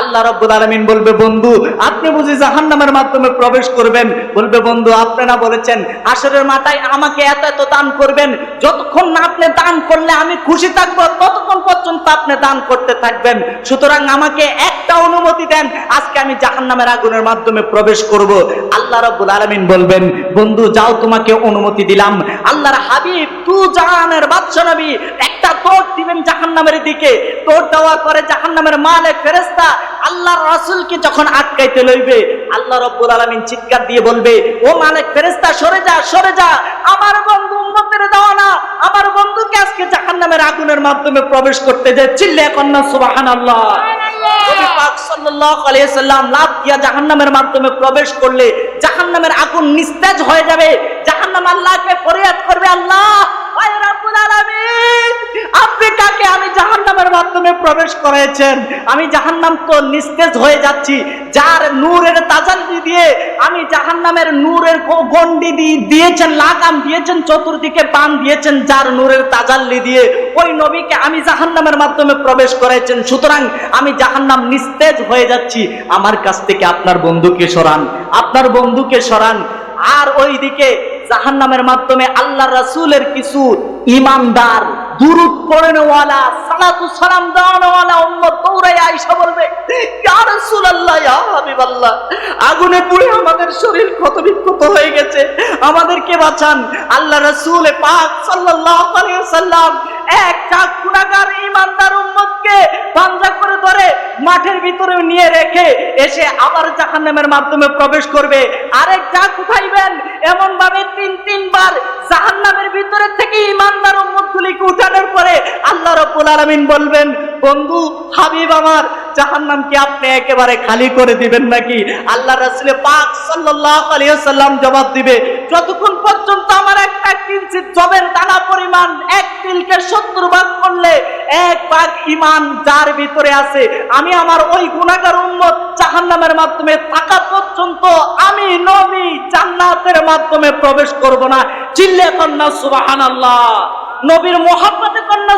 আল্লাহ রব্বুল আলমিন বলবে, বন্ধু, আপনি বুঝি জাহান্নামের মাধ্যমে প্রবেশ করবেন? বলবে, বন্ধু, আপনি না বলেছেন আসরের মাথায় আমাকে এত এত দান করবেন, যতক্ষণ না আপনি দান করলে আমি খুশি থাকব, ততক্ষণ পর্যন্ত আপনি দান করতে থাকবেন। সুতরাং আমাকে একটা অনুমতি দেন, আজকে আমি জাহান্নামের আগুনের মাধ্যমে প্রবেশ করব। আল্লাহ রব্বুল আলমিন বলবেন, বন্ধু, যাও, তোমাকে অনুমতি দিলাম। আল্লাহর হাবিব, তু জাহানের বাদশা নবী, একটা দৌড় দিবেন জাহান্নামের দিকে। দৌড় দেওয়ার পরে জাহান্নামের মালে ফেরেস্তা আল্লাহর রাসূলকে যখন আটকাইতে লইবে আল্লাহ রব্বুল আলামিন চিৎকার দিয়ে বলবে ও মালিক ফেরেস্তা সরে যা সরে যা। আমার বন্ধু উম্মতের দাও না। আমার বন্ধুকে আজকে জাহান্নামের আগুনের মাধ্যমে প্রবেশ করতে যায় চিল্লে কন্যা সুবহানাল্লাহ। নবী পাক সাল্লাল্লাহু আলাইহি সাল্লাম দিয়া জাহান্নামের মাধ্যমে প্রবেশ করলে জাহান্নামের আগুন নিস্তেজ হয়ে যাবে। জাহান্নাম আল্লাহকে ফরিয়াদ করবে আল্লাহ কাকে আমি জাহান্নামের মাধ্যমে প্রবেশ করেছেন। আমি জাহান্নাম তো নিস্তেজ হয়ে যাচ্ছি। যার নূরের তাজাল্লি দিয়ে আমি জাহান্নামের নূরের গ- গণ্ডি দি- দিয়েছেন, লাগাম দিয়েছেন, চতুর্দিকে বান দিয়েছেন যার নূরের তাজাল্লি দিয়ে। ওই নবীকে আমি জাহান্নামের মাধ্যমে প্রবেশ করেছেন। সুতরাং আমি জাহান্নাম নিস্তেজ হয়ে যাচ্ছি। আমার কাছ থেকে আপনার বন্ধুকে সরান। আপনার বন্ধুকে সরান। আর ওইদিকে জাহান্নামের মাধ্যমে আল্লাহ রাসূলের কিছু ইমানদার পড়েনওয়ালা সালাতু সালাম উম্মত দৌড়ায় আয়েশা বলবে, ইয়া রাসূলুল্লাহ, ইয়া হাবিবাল্লাহ, আগুনে পুড়ে আমাদের শরীর ক্ষত বিক্ষত হয়ে গেছে। আমাদেরকে বাঁচান। আল্লাহ রাসূল পাক সাল্লাল্লাহু আলাইহি সাল্লাম এক কাক গুনাহগার ইমানদার উম্মতকে পাঞ্জা করে ধরে মাঠের ভিতরে নিয়ে রেখে এসে আবার জাহান্নামের মাধ্যমে প্রবেশ করবে। আরেক যা উঠাইবেন এমন ভাবে তিন, তিনবার জাহান্নামের ভিতরে থেকে ইমানদার উম্মতগুলিকে উঠানোর পরে আল্লাহ রব্বুল আলামিন বলবেন, বন্ধু, হাবিব আমার জাহান্নাম কি আপনি একেবারে খালি করে দিবেন নাকি? আল্লাহ রাসূল পাক সাল্লাল্লাহু আলাইহি ওয়াসাল্লাম জবাব দিবে, যতক্ষণ পর্যন্ত আমার একটা কিঞ্চিত জবের দানা পরিমাণ এক তিলকে সত্তর ভাগ করলে এক ভাগ ইমান যার ভিতরে আছে, আমি আমার ওই গুণাগার উম্মত জাহান্নামের মাধ্যমে থাকা পর্যন্ত আমি নবী জান্নাতের মাধ্যমে প্রবেশ করব না। চিল্লে কন্যা, সুবহানাল্লাহ। নবীর মোহাব্বতে কন্যা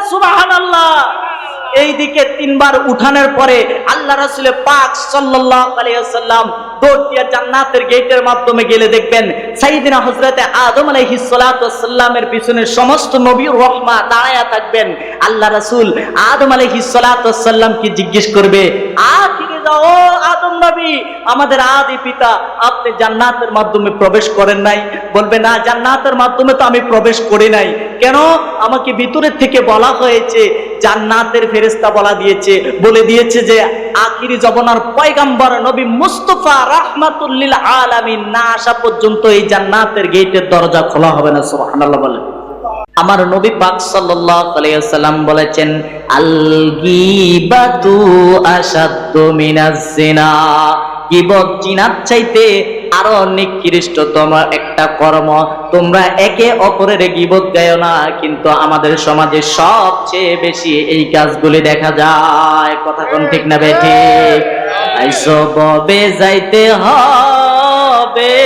সুবহানাল্লাহ এইদিকে তিনবার উঠানের পরে আল্লাহ রাসুলের পাক সাল্লাহ আলিয়া ওয়াসাল্লাম দৌড় দিয়ে জান্নাতের গেটের মাধ্যমে গেলে দেখবেন সাইয়েদিনা হযরতে আদম আলাইহিস সালাতু ওয়াসসালামের পিছনে সমস্ত নবী রহমা দাঁড়ায়া থাকবেন। আল্লাহ রাসূল আদম আলাইহিস সালাতু ওয়াসসালাম কি জিজ্ঞেস করবে যাও আদম নবী, আমাদের আদি পিতা, আপনি জান্নাতের মাধ্যমে প্রবেশ করেন নাই? বলবে, না, জান্নাতের মাধ্যমে তো আমি প্রবেশ করি নাই। কেন? আমাকে ভিতরের থেকে বলা হয়েছে, জান্নাতের ফেরেস্তা বলা দিয়েছে। বলে দিয়েছে যে, আখিরি জবনার পয়গাম্বর নবী মুস্তফা রাহমাতুল্লিল আলামিন, না আসা পর্যন্ত এই জান্নাতের গেটের দরজা খোলা হবে না, সুবহানাল্লাহ আমার নবী পাক সাল্লাল্লাহু আলাইহি ওয়াসাল্লাম বলেছেন আল গীবাতু আশাদ্দু মিনাজ জিনা। গীবত জিনার চাইতে আরও একটা কর্ম। তোমরা একে অপরের গীবত গায়ো না, কিন্তু আমাদের সমাজে সবচেয়ে বেশি এই কাজগুলি দেখা যায়। কথা কোন ঠিক না বে ঠিক? আইসো ববে যাইতে হবে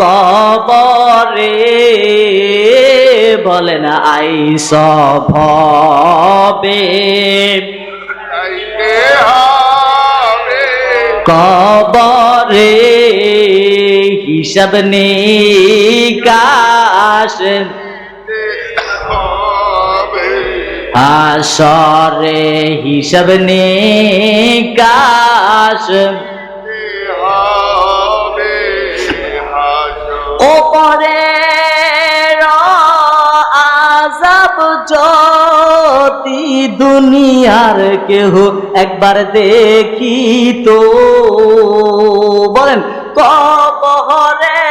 কবরে। বলে না আইস ভবে। কবরে হিসাব নিকাশ। আসরে হিসাব নিকাশ। ওপরে আজাব যদি দুনিয়ার কেহ একবার দেখি তো বলেন কবরে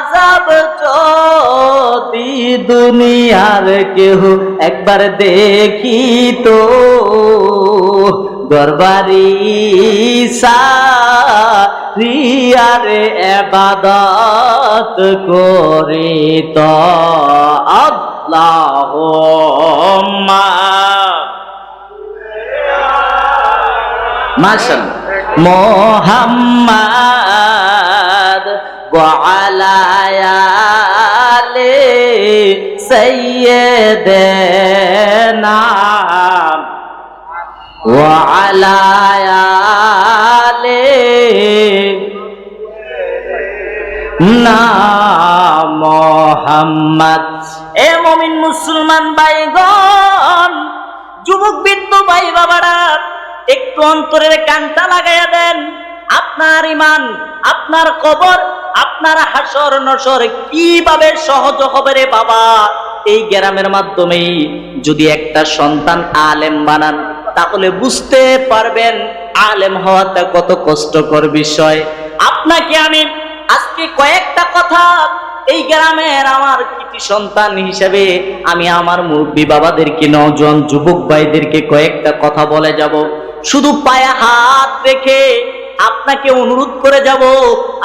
আজাব যদি দুনিয়ার কেহ একবার দেখি তো গরবারি রিয়ারে এবাদত করে তো আল্লাহ মাশাল মোহাম্মদ গোয়ালায়ালে সৈয়দেনা ওয়ালায়ালে না মোহাম্মদ। এ মমিন মুসলমান ভাইগণ, যুবক বিন্দু ভাই বাবারা, একটু অন্তরের কান্তা লাগাইয়া দেন। আপনার ইমান, আপনার কবর আপনার হাসর নসর কীভাবে সহজ হবে রে বাবা? এই গ্রামের মাধ্যমেই যদি একটা সন্তান আলেম বানান, তাহলে বুঝতে পারবেন আলেম হওয়াটা কত কষ্টকর বিষয়। আপনাকে আমি আজকে কয়েকটা কথা এই গ্রামের আমার কৃতি সন্তান হিসেবে আমি আমার মুরব্বী বাবাদেরকে, নজন যুবক ভাইদেরকে কয়েকটা কথা বলে যাব। শুধু পায়ে হাত রেখে আপনাকে অনুরোধ করে যাব,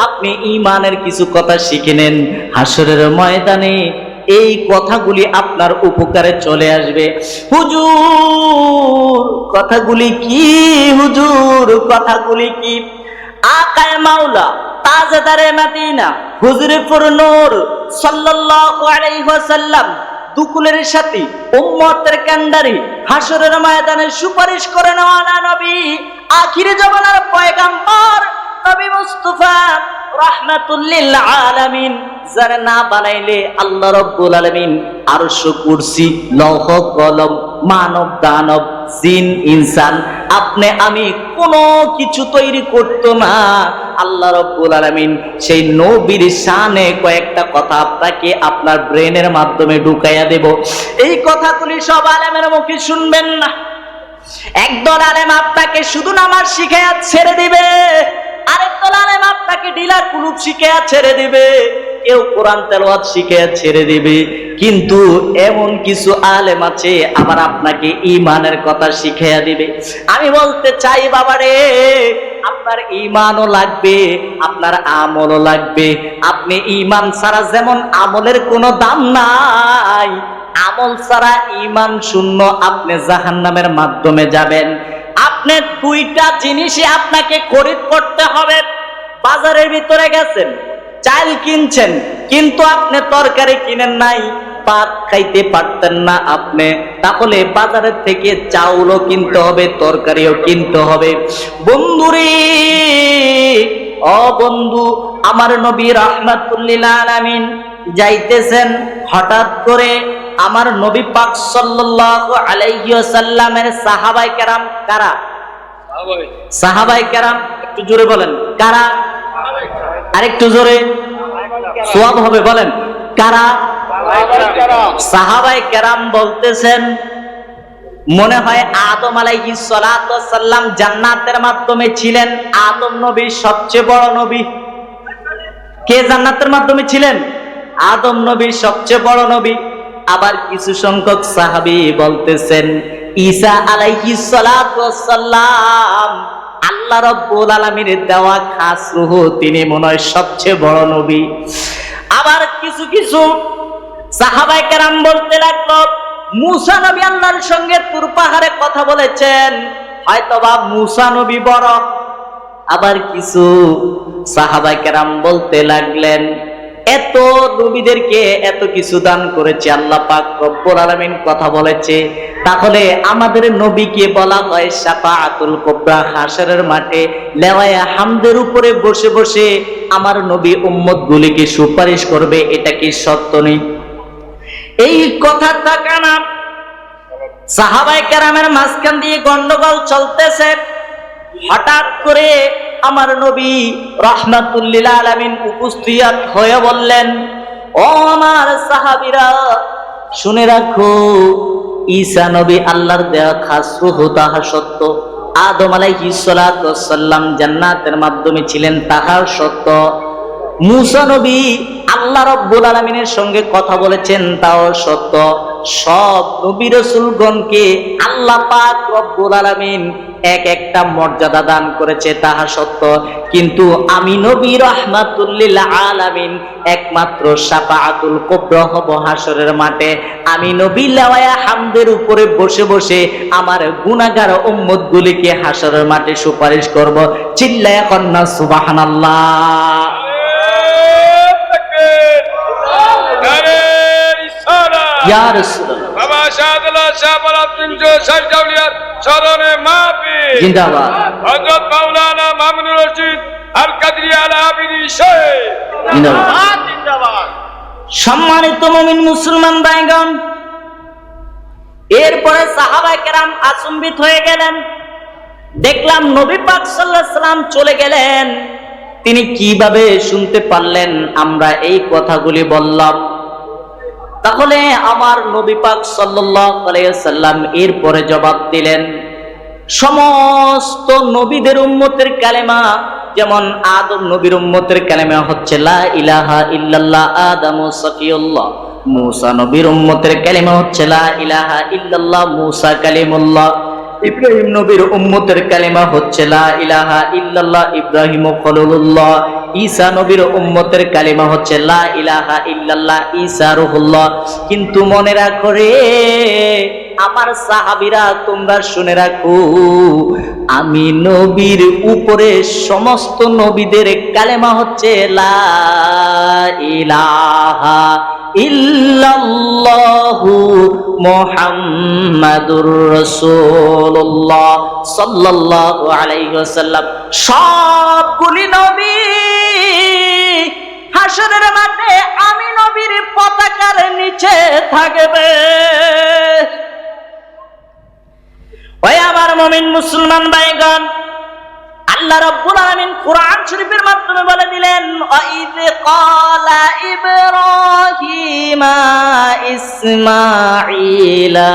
আপনি ইমানের কিছু কথা শিখে নেন। হাসরের ময়দানে এই কথাগুলি আপনার উপকারে চলে আসবে। হুজুর, কথাগুলি কি হুজুর, কথাগুলি কি? আকায় মাওলা, তাজদারে মদিনা হুজুরে নূর সাল্লাল্লাহু আলাইহি ওয়াসাল্লাম দুকুলের সাথে, উম্মতের কান্ডারি হাসরের ময়দানে সুপারিশ করে নেওয়া নবী। আখিরে জমানার পয়গাম্বর নবী মুস্তাফা না বানাইলে আলামিন কলম, মানব, দানব আপনি, আমি কোনো কিছু তৈরি করতো না। আল্লাহ রব্বুল আলামিন সেই নবীর শানে কয়েকটা কথা আপনাকে আপনার ব্রেনের মাধ্যমে ঢুকাইয়া দেব। এই কথাগুলি সব আলেমের মুখে শুনবেন না। একদল আলেম আপনাকে শুধু নামাজ শিখাইয়া ছেড়ে দিবে। ছেড়ে দিবে। কেউ কোরআন তেলাওয়াত শিখাইয়া ছেড়ে দিবে। কিন্তু এমন কিছু আলেম আছে, আবার আপনাকে ইমানের কথা শিখাইয়া দিবে। আমি বলতে চাই, বাবারে, আপনার ইমানও লাগবে, আপনার আমলও লাগবে। আপনি ইমান ছাড়া যেমন আমলের কোনো দাম নাই, আমল ছাড়া ইমান শূন্য আপনি জাহান্নামের মাধ্যমে যাবেন। আপনি দুইটা জিনিসই আপনাকে খরিদ করতে হবে। বাজারের ভিতরে গেছেন, চাল কিনছেন, কিন্তু আপনি তরকারি কিনেন নাই পাত খাইতে পারতেন না আপনি। তাহলে বাজারের থেকে চাউলও কিনতে হবে, তরকারিও কিনতে হবে। বন্ধুরে ও বন্ধু, আমার নবী রহমাতুল্লিল আলামিন যাইতেছেন, হঠাৎ করে আমার নবী পাক সাল্লাল্লাহু আলাইহি ওয়াসাল্লামের সাহাবায়ে কেরাম কারা? সাহাবায়ে কেরাম, একটু জোরে বলেন, কারা? আরেকটু জোরে। সোয়াব হবে, বলেন, কারা? সাহাবায়ে কেরাম বলতেছেন, মনে হয় আদম আলাইহি সাল্লাম জান্নাতের মাধ্যমে ছিলেন, আদম নবী সবচেয়ে বড় নবী। কে জান্নাতের মাধ্যমে ছিলেন? আদম নবী সবচেয়ে বড় নবী। আবার কিছু সংখ্যক সাহাবী বলতেছেন, ঈসা আলাইহি সাল্লাম আল্লাহ রব্বুল আলামিনের দেওয়া খাস রূহ তিনি মনে হয় সবচেয়ে বড় নবী। আবার কিছু কিছু সাহাবাই কেরাম বলতে লাগল, মুসা নবী আল্লাহর সঙ্গে তুর পাহাড়ে কথা বলেছেন, হয়তোবা মুসা নবী বড়। আবার কিছু সাহাবাই কেরাম বলতে লাগলেন এত নবীদেরকে এত কিছু দান করেছে, আল্লাহ পাক রব্বুল আলামিন কথা বলেছে। তাহলে আমাদের নবীকে বলা হয় শাফাআতুল কুবরা হাসরের মাঠে লেওয়ায়া হামদের উপরে বসে বসে আমার নবী উম্মত গুলিকে সুপারিশ করবে, এটা কি সত্য নেই এই কথাটা কানা? সাহাবাই কেরামের মাঝখান দিয়ে গন্ডগোল চলতেছে। হঠাৎ করে আমার নবী রহমাতুল্লিল আলামিন উপস্থিত হয়ে বললেন, ও আমার সাহাবীরা, শুনে রাখো, ঈসা নবী আল্লাহর দেয়া খাস রূহ তাহা সত্য। আদম আলাইহিস সালাতু জান্নাতের মাধ্যমে ছিলেন তাহার সত্য। মুসা নবী আল্লাহ রব্বুল আলমিনের সঙ্গে কথা বলেছেন, তাও সত্য। সব নবী রসুলগণকে আল্লাহ পাক রব্বুল আলমিন এক একটা মর্যাদা দান করেছে তাহা সত্য। কিন্তু আমি নবী রহমাতুল্লিল আলামিন একমাত্র সাফাআতুল কুবরা হব হাসরের মাঠে। আমি নবী লাওয়া হামদের উপরে বসে বসে আমার গুনাহগার উম্মত গুলিকে হাসরের মাঠে সুপারিশ করব। চিল্লায়া কন্যা সুবহানাল্লাহ। ইয়া রাসূলুল্লাহ। বাবা শাহাদ মাওলানা শাহবাল তিনশো ষাট জাউলিয়ার স্মরণে মাহফি জিন্দাবাদ। হজরত মাওলানা মামুনুর রশিদ আল কাদরি আল আবিদি শেখ জিন্দাবাদ। সম্মানিত মমিন মুসলমান ভাইগণ এরপরে সাহাবাই কেরাম আচম্বিত হয়ে গেলেন। দেখলাম নবী পাক সাল্লাম চলে গেলেন। তিনি কীভাবে শুনতে পারলেন? আমরা এই কথাগুলি বললাম। তাহলে আমার নবী পাক সাল্লাম এর এরপরে জবাব দিলেন, সমস্ত নবীদের উম্মতের কালেমা, যেমন আদম নবীর উম্মতের কালেমা হচ্ছে, লা ইলাহা ইল্লাল্লাহ মুসা নবীর উম্মতের কালেমা হচ্ছে, লা ইলাহা ইল্লাল্লাহ মুসা কালিমুল্লাহ। ইব্রাহিম নবীর উম্মতের কালেমা হচ্ছে লা ইলাহা ইল্লাল্লাহ ইব্রাহিম খলিলুল্লাহ। ঈসা নবীর উম্মতের কালেমা হচ্ছে লা ইলাহা ইল্লাল্লাহ ঈসা রুহুল্লাহ। কিন্তু মনে রাখো রে, আমার সাহাবিরা তোমরা শুনে রাখো, আমি নবীর উপরে সমস্ত নবীদের কালেমা হচ্ছে লা ইলাহা ইল্লাল্লাহু মুহাম্মাদুর রাসূলুল্লাহ সাল্লাল্লাহু আলাইহি ওয়াসাল্লাম। সবগুলি নবী হাসরের মাঠে আমি নবীর পতাকার নিচে থাকবে। ওই আমার মমিন মুসলমান ভাইগণ, আল্লাহ রাব্বুল আলামিন কোরআন শরীফের মাধ্যমে বলে দিলেন ইব্রাহিমা ইসমাঈলা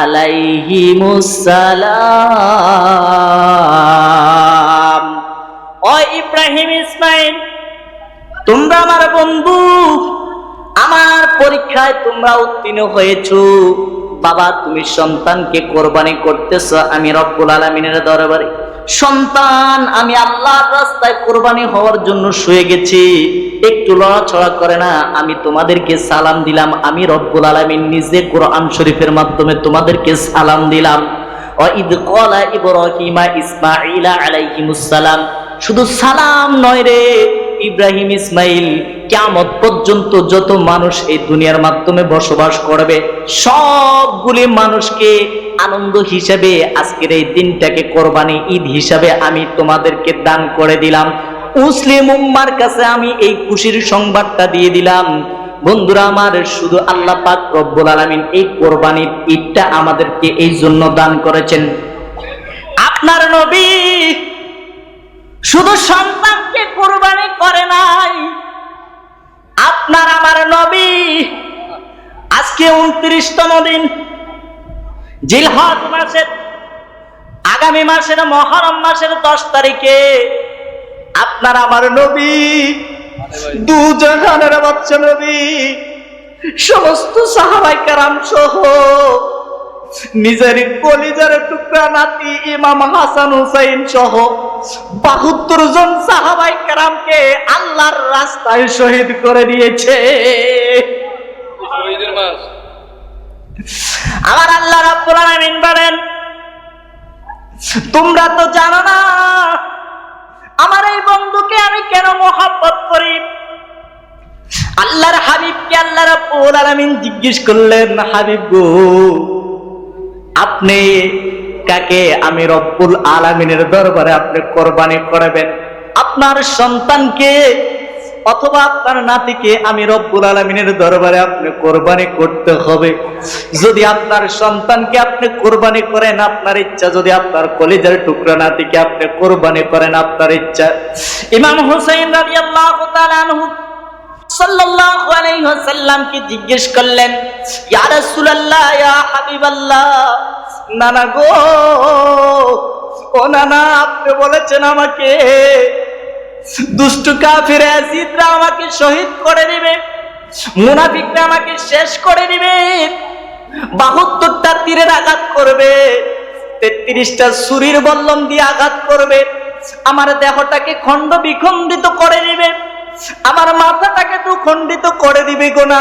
আলাইহিমুস সালাম ও ইব্রাহিম ইসমাইল তোমরা আমার বন্ধু, আমার পরীক্ষায় তোমরা উত্তীর্ণ হয়েছো। বাবা, তুমি সন্তানকে কোরবানি করতেছ, আমি রব্বুল আলমিনের দরবারে। সন্তান, আমি আল্লাহর রাস্তায় কোরবানি হওয়ার জন্য শুয়ে গেছি। একটু লড়াছড়া করে না, আমি তোমাদেরকে সালাম দিলাম। আমি রব্বুল আলমিন নিজে কোরআন শরীফের মাধ্যমে তোমাদেরকে সালাম দিলাম। শুধু সালাম নয় রে ইব্রাহিম ইসমাইল কিয়ামত পর্যন্ত যত মানুষ এই দুনিয়ার মাধ্যমে বসবাস করবে, সবগুলি মানুষকে আনন্দ হিসাবে আজকের এই দিনটাকে কোরবানি ঈদ হিসাবে আমি তোমাদেরকে দান করে দিলাম। মুসলিম উম্মার কাছে আমি এই খুশির সংবাদটা দিয়ে দিলাম। বন্ধুরা আমার, শুধু আল্লাহ পাক রব্বুল আলামিন এই কোরবানির ঈদটা আমাদেরকে এই জন্য দান করেছেন। আপনার নবী শুধু সন্তানকে কোরবানি করে নাই। আপনার আমার নবী আজকে উনত্রিশতম দিন। জিলহজ মাসের, আগামী মাসের, মহরম মাসের দশ তারিখে আপনার আমার নবী দুজনের বাচ্চা নবী, সমস্ত সাহাবাই কারাম সহ নিজের কলিজার টুকরা নাতি ইমাম হাসান হুসাইন সহ বাহাত্তর জন সাহাবাই কারামকে আল্লাহর রাস্তায় শহীদ করে দিয়েছে। আমার আল্লাহ রাব্বুল আলামিন বলেন তোমরা তো জানো না আমার এই বন্ধুকে আমি কেন মোহাব্বত করি? আল্লাহর হাবিবকে আল্লাহ রাব্বুল আলামিন জিজ্ঞেস করলেন হাবিব গো আপনি কাকে আমি রব্বুল আলামিনের দরবারে আপনি কোরবানি করবেন? আপনার সন্তানকে অথবা আপনার নাতিকে আমি রব্বুল আলমিনের দরবারে আপনি কোরবানি করতে হবে। যদি আপনার সন্তানকে আপনি কোরবানি করেন, আপনার ইচ্ছা যদি আপনার কলেজের টুকরা নাতিকে আপনি কোরবানি করেন, আপনার ইচ্ছা। ইমাম হুসাইন তাআলা আনহু সাল্লাল্লাহু আলাইহি ওয়াসাল্লামকে জিজ্ঞেস করলেন, ইয়া রাসূলুল্লাহ, ইয়া হাবিবাল্লাহ, নানা গো, ও নানা, আপনি বলেছেন আমাকে, দুষ্ট কাফির অ্যাসিদরা আমাকে শহীদ করে দিবে, মুনাফিকরা আমাকে শেষ করে দিবে, বাহাত্তরটা তীরের আঘাত করবে, তেত্রিশটা ছুরির বল্লম দিয়ে আঘাত করবে, আমার দেহটাকে খণ্ড বিখণ্ডিত করে দিবে। আমার মাথাটাকে তো খণ্ডিত করে দিবে গো না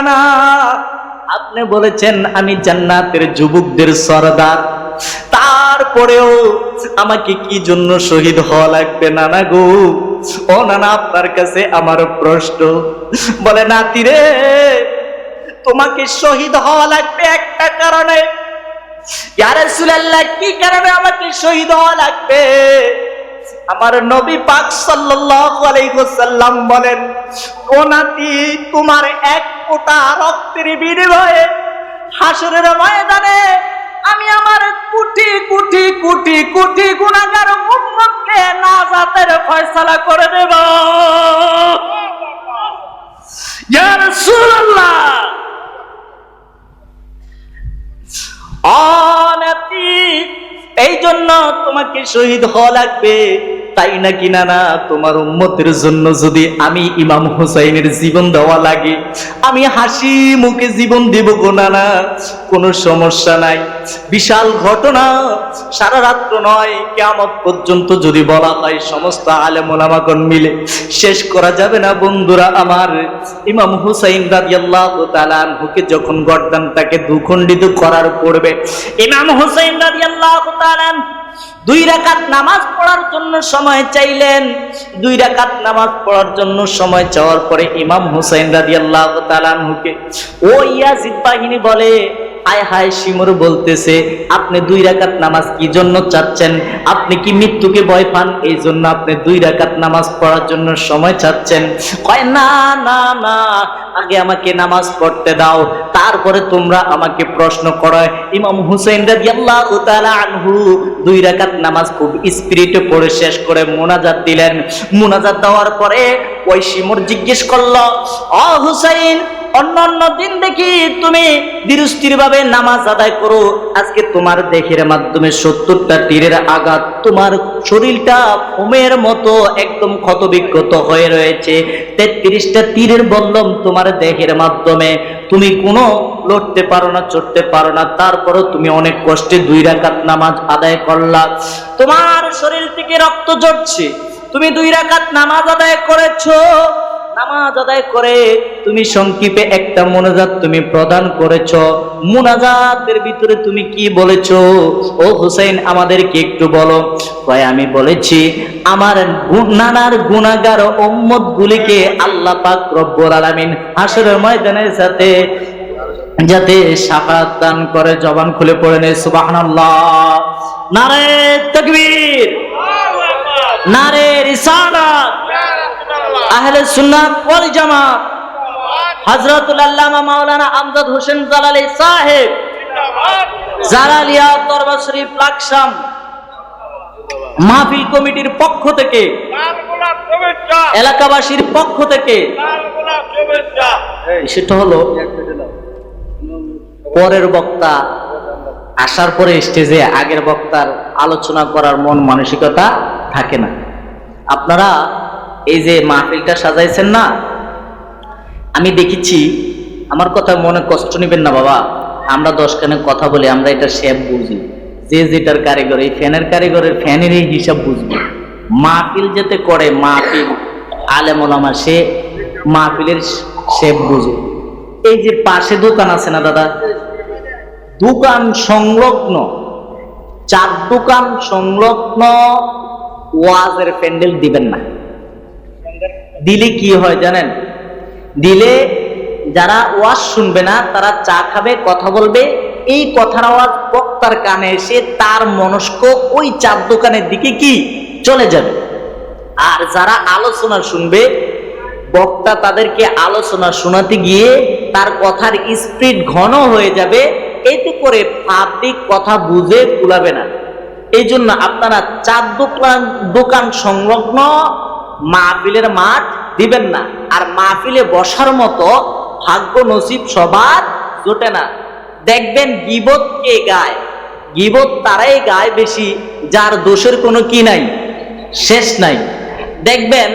আপনি বলেছেন আমি জান্নাতের যুবকদের সরদার। তারপরেও আমাকে কি জন্য শহীদ হওয়া লাগবে নানা গো? ও নানা, আপনার কাছে আমার প্রশ্ন। বলে, নাতি রে, তোমাকে শহীদ হওয়া লাগবে একটা কারণে। কি কারণে আমাকে শহীদ হওয়া লাগবে? আমার নবী পাক ওয়াসাল্লাম বলেন, ও নাতি, তোমার এক ফোঁটা রক্তের বিনিময়ে হাসরের ময়দানে আমি আমার কোটি কোটি কোটি কোটি গুনাহগার উম্মতকে নাজাতের ফয়সালা করে দেব। এই জন্য তোমাকে শহীদ হওয়া লাগবে। তাই না না তোমার উম্মতের জন্য যদি আমি ইমাম হুসাইনের জীবন দেওয়া লাগে, আমি হাসি মুখে জীবন দেব গো না কোনো সমস্যা নাই। বিশাল ঘটনা, সারা রাত্র নয় কেমন পর্যন্ত যদি বলা হয় সমস্ত আলেম ওলামাগণ মিলে, শেষ করা যাবে না বন্ধুরা আমার। ইমাম হুসাইন রাদিয়াল্লাহু তাআলা আনহুকে যখন গর্দানটাকে দুখণ্ডিত করার পড়বে ইমাম হুসাইন রাদিয়াল্লাহু তাআলা আনহু দুই রাকাত নামাজ পড়ার জন্য সময় চাইলেন। দুই রাকাত নামাজ পড়ার জন্য সময় চাওয়ার পরে ইমাম হুসাইন রাদিয়াল্লাহু তাআলা আনহুকে, ও ইয়াজিদ বাহিনী বলে হায় হায় শিমুর বলতেছে, আপনি দুই রাকাত নামাজ কি জন্য চাচ্ছেন? আপনি কি মৃত্যুকে ভয় পান? এই জন্য আপনি দুই রাকাত নামাজ পড়ার জন্য সময় চাচ্ছেন। কয়, না না না, আগে আমাকে নামাজ পড়তে দাও, তারপরে তোমরা আমাকে প্রশ্ন করো। ইমাম হুসেন রাদিয়াল্লাহু তাআলা আনহু দুই রাকাত নামাজ খুব স্পিরিটে পড়ে শেষ করে মোনাজাত দিলেন। মোনাজাত দেওয়ার পরে ওই শিমুর জিজ্ঞেস করল, অ হুসাইন অন্য অন্য দিন দেখি তুমি ধীরস্থির ভাবে নামাজ আদায় করো। আজকে তোমার দেহের মাধ্যমে সত্তরটা তীরের আঘাত তোমার শরীরটা ফোমের মতো একদম ক্ষতবিক্ষত হয়ে রয়েছে। তেত্রিশটা তীরের বল্লম তোমার দেহের মাধ্যমে। তুমি কোনো লড়তে পারো না, চড়তে পারো না। তারপরও তুমি অনেক কষ্টে দুই রাকাত নামাজ আদায় করলা। তোমার শরীর থেকে রক্ত ঝরছে। তুমি দুই রাকাত নামাজ আদায় করেছ। নামাজ আদায় করে তুমি সংক্ষেপে একটা মোনাজাত তুমি প্রদান করেছ। মোনাজাতের ভিতরে তুমি কি বলেছ? ও হুসাইন আমাদেরকে একটু বলো। কয় আমি বলেছি আমার নানার গুনাগার উম্মত গুলিকে আল্লাহ পাক রব্বুল আলামিন হাসরের ময়দানের সাথে যাতে সাফাত দান করে জবান খুলে পড়ে নেয়। সুবহানাল্লাহ। নারে তাকবীর। নারে রিসালাত। আহলে সুন্নাত ওয়াল জামাত। হযরতুল আল্লামা মাওলানা আমজাদ হোসেন জালালি সাহেব। জালালিয়া দরবার শরীফ, লাকসাম। মাহফিল কমিটির পক্ষ থেকে, এলাকাবাসীর পক্ষ থেকে। সেটা হলো, পরের বক্তা আসার পরে স্টেজে আগের বক্তার আলোচনা করার মন মানসিকতা থাকে না। আপনারা এই যে মাহফিলটা সাজাইছেন না, আমি দেখেছি আমার কথা মনে কষ্ট নেবেন না বাবা। আমরা দশখানে কথা বলি, আমরা এটা শেপ বুঝি। যে যেটার কারিগর এই ফ্যানের কারিগরের ফ্যানের এই হিসাব বুঝবে। মাহফিল যেতে করে মাহফিল আলেমোলামা সে মাহফিলের শেপ বুঝে। এই যে পাশে দোকান আছে না দাদা? দোকান সংলগ্ন, চার দোকান সংলগ্ন, ওয়াজের প্যান্ডেল দিবেন না। দিলে কি হয় জানেন? দিলে যারা ওয়াজ শুনবে না, তারা চা খাবে, কথা বলবে, এই কথার আওয়াজ বক্তার কানে এসে তার মনস্ক ওই চার দোকানের দিকে কি? চলে যাবে। আর যারা আলোচনা শুনবে, বক্তা তাদেরকে আলোচনা শোনাতে গিয়ে তার কথার স্পিড ঘন হয়ে যাবে, এতে করে পাবলিক কথা বুঝে কুলাবে না। এই জন্য আপনারা চার দোকান দোকান সংলগ্ন মাহফিলের মাঠ দিবেন না। আর মাহফিলে বসার মতো ভাগ্য নসিব সবার জোটে না। দেখবেন গিবত কে গায়? গিবত তারাই গায় বেশি, যার দোষের কোনো কি নাই, শেষ নাই। দেখবেন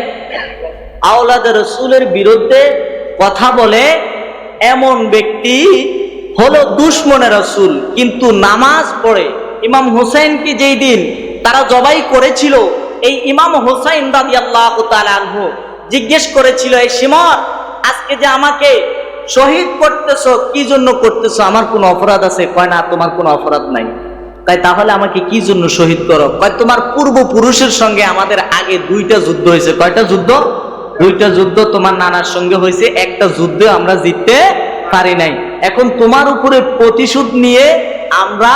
আওলাদ রসুলের বিরুদ্ধে কথা বলে এমন ব্যক্তি হলো দুশ্মনের রসুল, কিন্তু নামাজ পড়ে। ইমাম হোসেনকে যেই দিন তারা জবাই করেছিল এই ইমাম হোসাইন রাজি আল্লাহ আনহু জিজ্ঞেস করেছিল, এই সিমর আজকে যে আমাকে শহীদ করতেছ, কি জন্য করতেছ? আমার কোনো অপরাধ আছে? কয় না, তোমার কোনো অপরাধ নাই। তাই তাহলে আমাকে কি জন্য শহীদ করো? কয়, তোমার পূর্বপুরুষের সঙ্গে আমাদের আগে দুইটা যুদ্ধ হয়েছে। কয়টা যুদ্ধ? দুইটা যুদ্ধ তোমার নানার সঙ্গে হয়েছে, একটা যুদ্ধে আমরা জিততে পারি নাই। এখন তোমার উপরে প্রতিশোধ নিয়ে আমরা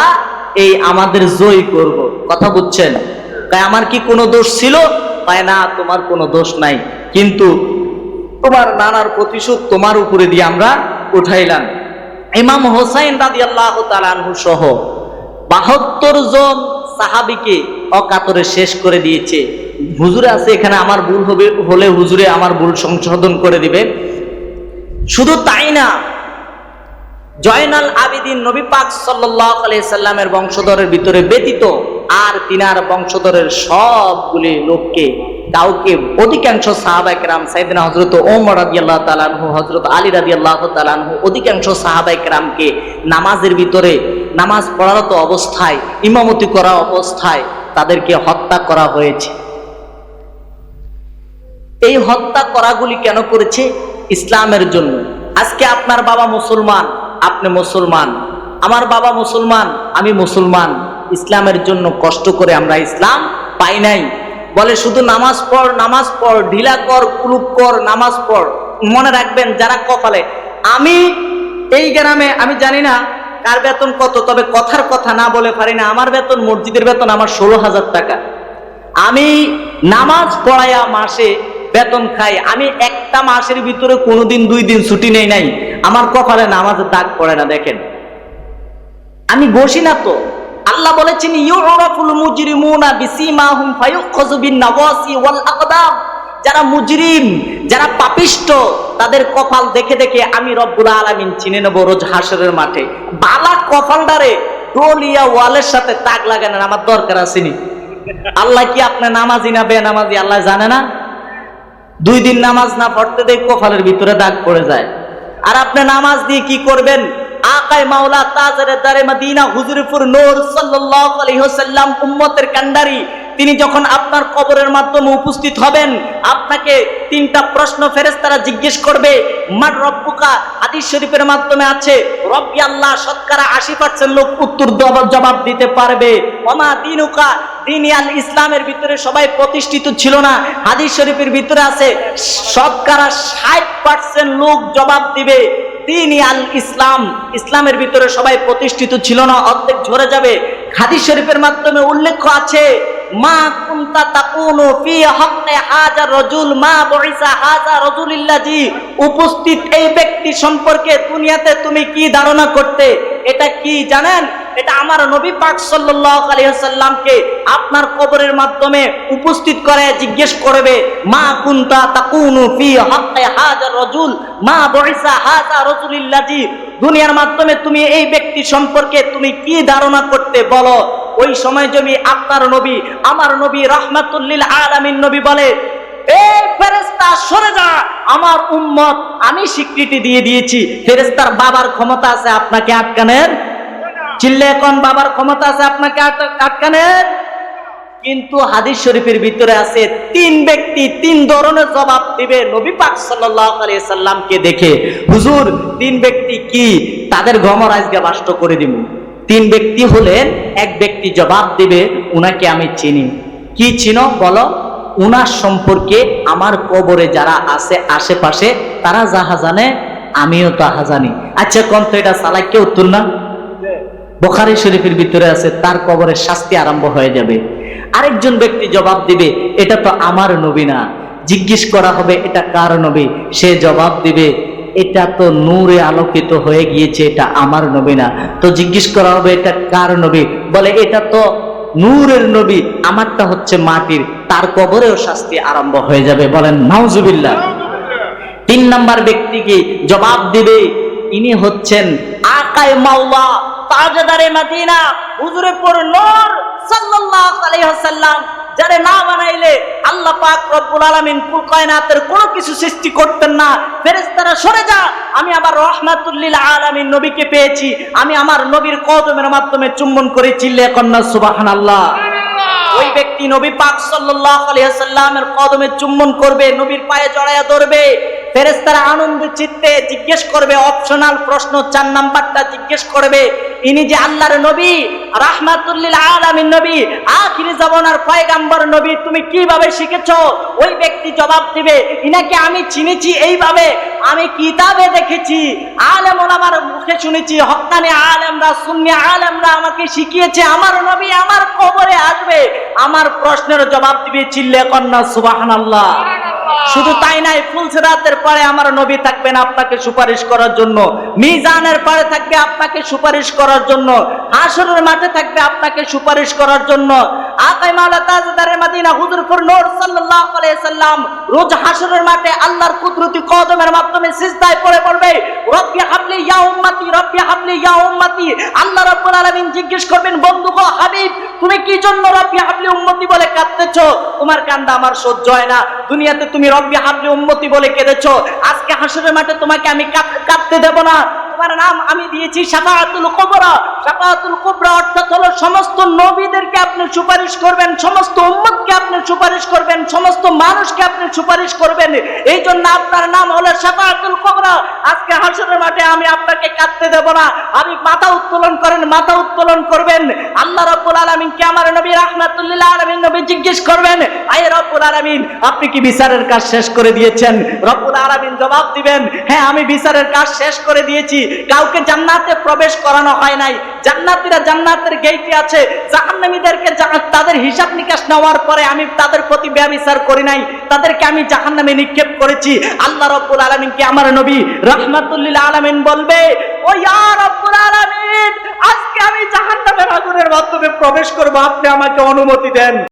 এই আমাদের জয় করব। কথা বুঝছেন? তাই আমার কি কোনো দোষ ছিল? তাই না, তোমার কোনো দোষ নাই। কিন্তু তোমার নানার প্রতিশোধ তোমার উপরে দিয়ে আমরা উঠাইলাম। ইমাম হোসাইন রাদি আল্লাহ সহ বাহাত্তর জন সাহাবিকে অকাতরে শেষ করে দিয়েছে। হুজুরে আছে, এখানে আমার ভুল হবে, হলে হুজুরে আমার ভুল সংশোধন করে দিবে। শুধু তাই না, জয়নাল আবিদিন নবী পাক সাল্লাহ সাল্লামের বংশধরের ভিতরে ব্যতীত আর তিনার বংশধরের সবগুলি লোককে, কাউকে অধিকাংশ সাহাবাইক রাম সাইদিনা হজরত ওমর রাদি আল্লাহ তালানহু হজরত আলী রাদি আল্লাহ তালানহু অধিকাংশ সাহাবাইক রামকে নামাজের ভিতরে, নামাজ পড়ারত অবস্থায়, ইমামতি করা অবস্থায় তাদেরকে হত্যা করা হয়েছে। এই হত্যা করাগুলি কেন করেছে? ইসলামের জন্য। আজকে আপনার বাবা মুসলমান, আপনি মুসলমান। আমার বাবা মুসলমান, আমি মুসলমান। ইসলামের জন্য কষ্ট করে আমরা ইসলাম পাই নাই। বলে শুধু নামাজ পড় নামাজ পড়, ঢিলা কর, কুলুপ কর, নামাজ পড়। মনে রাখবেন যারা কপালে, আমি এই গ্রামে, আমি জানি না কার বেতন কত, তবে কথার কথা না বলে পারি না। আমার বেতন, মসজিদের বেতন আমার ষোলো হাজার টাকা। আমি নামাজ পড়াইয়া মাসে বেতন খাই। আমি একটা মাসের ভিতরে কোনোদিন দুই দিন ছুটি নেই নাই। আমার কপালে নামাজের দাগ পড়ে না, দেখেন। আমি বসি না তো। আল্লাহ বলেছেন, ইউরাফুল মুজরিমুনা বিসিমাহুম ফায়ুখাযু বিন নাওয়াসি ওয়াল যারা মুজরিম, যারা পাপিষ্ট, তাদের কপাল দেখে দেখে আমি রব্বুল আলামিন চিনে নেব রোজ হাসরের মাঠে। বালা কপালটারে ডলিয়া ওয়ালের সাথে তাক লাগানোর আমার দরকার আসেনি। আল্লাহ কি আপনার নামাজি না বেনামাজি, আল্লাহ জানে না? দুই দিন নামাজ না পড়তে দেয় কপালের ভিতরে দাগ পড়ে যায়। আর আপনি নামাজ দিয়ে কি করবেন? আকাই মাওলা তাজরে দারে মদিনা হুজুরপুর নূর সাল্লাল্লাহু আলাইহি ওয়াসাল্লাম উম্মতের কান্ডারি। তিনি যখন আপনার কবরের মাধ্যমে উপস্থিত হবেন, আপনাকে তিনটা প্রশ্ন ফেরেশতারা জিজ্ঞেস করবে মার রব্বুকা? হাদিস শরীফের মাধ্যমে আছে, রব্বি আল্লাহ, শতকরা আশি পার্সেন্ট লোক উত্তর জবাব দিতে পারবে। ওমা দিনুকা? দিনিয়াল ইসলামের ভিতরে সবাই প্রতিষ্ঠিত ছিল না। হাদিস শরীফের ভিতরে আছে, শতকরা ষাট পার্সেন্ট লোক জবাব দিবে। দিন আল ইসলাম। ইসলামের ভিতরে সবাই প্রতিষ্ঠিত ছিল না, অর্ধেক ঝরে যাবে। হাদিস শরীফের মাধ্যমে উল্লেখ আছে, মা কুনতা তাকুনু ফি হক্কে হাজার রজুল, মা বইসা হাজার রজুলিল্লাজি উপস্থিত এই ব্যক্তি সম্পর্কে দুনিয়াতে তুমি কি ধারণা করতে? এটা কি জানেন? এটা আমার নবী পাক সাল্লাল্লাহু সাল্লামকে আপনার কবরের মাধ্যমে উপস্থিত করে জিজ্ঞেস করবে, মা কুনতা তাকুনু ফি হক্কে মা দুনিয়ার মাধ্যমে তুমি এই ব্যক্তি সম্পর্কে তুমি কি ধারণা করতে বলো? ওই সময় জমি আপনার নবী, আমার নবী রহমাতুল্লিল আলামিন নবী বলে আমার উম্মত, আমি স্বীকৃতি দিয়ে দিয়েছি। ফেরেস্তার বাবার ক্ষমতা আছে আপনাকে আটকানের। চিল্লে এখন বাবার ক্ষমতা আছে আপনাকে আটকানের? কিন্তু হাদিস শরীফের ভিতরে আছে, তিন ব্যক্তি, তিন ধরনের জবাব দিবে নবী পাক আলাইহি সাল্লামকে দেখে। হুজুর, তিন ব্যক্তি কি? তাদের গমর আজকে বাষ্ট করে দিব তিন ব্যক্তি হলেন, এক ব্যক্তি জবাব দিবে, উনাকে আমি চিনি। কি চিনো? বলো। উনার সম্পর্কে আমার কবরে যারা আছে আশেপাশে, তারা যাহা জানে, আমিও তাহা জানি। আচ্ছা কম তো এটা সালাইকে উত্তর না? বোখারি শরীফের ভিতরে আছে, তার কবরের শাস্তি আরম্ভ হয়ে যাবে। আরেকজন ব্যক্তি জবাব দিবে, এটা তো আমার নবী না। জিজ্ঞেস করা হবে, এটা কার নবী? সে জবাব দিবে, এটা তো নূরে আলোকিত হয়ে গিয়েছে, এটা আমার নবী না। তো জিজ্ঞেস করা হবে, এটা কার নবী? বলে, এটা তো নূরের নবী আমারটা হচ্ছে মাটির, তার কবরেও শাস্তি আরম্ভ হয়ে যাবে। বলেন, নাউজুবিল্লাহ। তিন নাম্বার ব্যক্তিকে জবাব দিবে ইনি হচ্ছেন আকায় মাওলা তাজদারে মদিনা, হুজুরে পর নূর সাল্লাল্লাহু আলাইহি ওয়াসাল্লাম, যারে না বানাইলে আল্লাহ পাক রব্বুল আলামিন কুল কায়নাতের কোনো কিছু সৃষ্টি করতেন না। ফেরেশতারা সরে যা, আমি আবার রহমাতুল্লিল আলামিন নবীকে পেয়েছি, আমি আমার নবীর কদমের মাধ্যমে চুম্বন করে চিল্লে কন্যা সুবহানাল্লাহ। ওই ব্যক্তি নবী পাক সাল্লাল্লাহু আলাইহি সাল্লামের কদমে চুম্বন করবে, নবীর পায়ে জড়ায়া ধরবে, ফেরেশতারা আনন্দ চিত্তে জিজ্ঞেস করবে, অপশনাল প্রশ্ন চার নাম্বারটা জিজ্ঞেস করবে, ইনি যে আল্লাহর নবী, রাহমাতুল্লিল আলামিন নবী, আখিরি জামানার পয়গাম্বর নবী, তুমি কীভাবে শিখেছো? ওই ব্যক্তি জবাব দিবে, ইনাকে আমি চিনেছি এইভাবে, আমি কিতাবে দেখেছি আলেম ওলামার মুখে শুনেছি হক্কানি আলেমরা, সুন্নি আলেমরা আমাকে শিখিয়েছে, আমার নবী আমার কবরে আসবে আমার প্রশ্নের জবাব দিবে চিল্লে কন্যা সুবহানাল্লাহ। শুধু তাই নাই ফুলসিরাতের পরে আমার নবী থাকবেন আপনাকে সুপারিশ করার জন্য। মিজানের পরে থাকবে আপনাকে সুপারিশ করার জন্য। হাসরের মাঠে থাকবে আপনাকে সুপারিশ করার জন্য। বন্ধু গো হাবিব, তুমি কি জন্য হাবলি উম্মতি বলে তোমার কান্দা আমার সহ্য হয় না। দুনিয়াতে তুমি রব্বি হাবলি উম্মতি বলে কেঁদেছো। আজকে হাসরের মাঠে তোমাকে আমি কাঁদ- কাঁদতে দেব না। তোমার নাম আমি দিয়েছি সাফাতুল কুবরা। সাফাতুল কুবরা অর্থাৎ সমস্ত নবীদেরকে আপনি সুপারিশ করবেন, সমস্ত উম্মতকে আপনি সুপারিশ করবেন, সমস্ত মানুষকে আপনি সুপারিশ করবেন। এই জন্য আপনার নাম হলো শাফাআতুল কুবরা। আজকে হাসরের মাঠে আমি আপনাকে কাঁদতে দেব না। আমি মাথা উত্তোলন করেন, মাথা উত্তোলন করবেন। আল্লাহ রাব্বুল আলামিন কে আমার নবী রাহমাতুল্লিল আলামিন নবী জিজ্ঞেস করবেন, আয় রব্বুল আলামিন, আপনি কি বিচারের কাজ শেষ করে দিয়েছেন? রব্বুল আলামিন জবাব দিবেন হ্যাঁ আমি বিচারের কাজ শেষ করে দিয়েছি। কাউকে জান্নাতে প্রবেশ করানো হয় নাই। জান্নাতীরা জান্নাতের গেইটে আছে, জাহান্নামীদেরকে তাদের হিসাব নিকাশ নেওয়ার পরে আমি তাদের প্রতি ব্যবচার করি নাই, তাদেরকে আমি জাহান্নামে নিক্ষেপ করেছি। আল্লাহ রব্বুল আলমিনকে আমার নবী রহমাতুল্লিল আলমিন বলবে? ও ইয়া রব্বুল আলামিন, আজকে আমি জাহান্নামের আগুনের মাধ্যমে প্রবেশ করব, আপনি আমাকে অনুমতি দেন।